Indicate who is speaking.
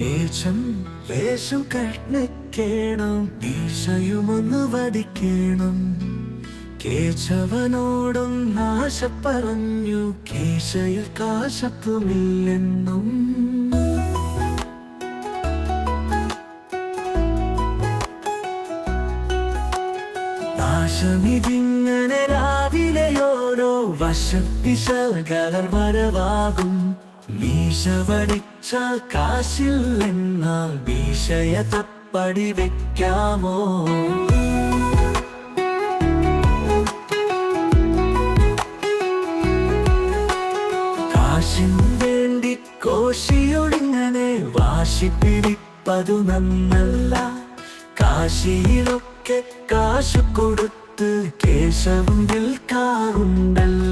Speaker 1: കേശം വേഷം കഷ്ണിക്കേണം ഈശയുമൊന്ന് വടിക്കേണം. കേശവനോടും നാശ പറഞ്ഞു കേശയിൽ കാശത്തുമില്ലെന്നും. നാശമിതിങ്ങനെ രാവിലെയോരോ വശപ്പിശകലർ വരവാകും. മീശ കാശിൽ കാശില്ലെന്നാൽ ഭീഷയ തപ്പടി വെക്കാമോ? കാശിന് വേണ്ടി കോശിയൊടിങ്ങനെ വാശി പിടിപ്പതു നന്നല്ല. കാശിയിലൊക്കെ കാശു കൊടുത്ത് കേശവും വിൽക്കാറുണ്ടല്ലോ.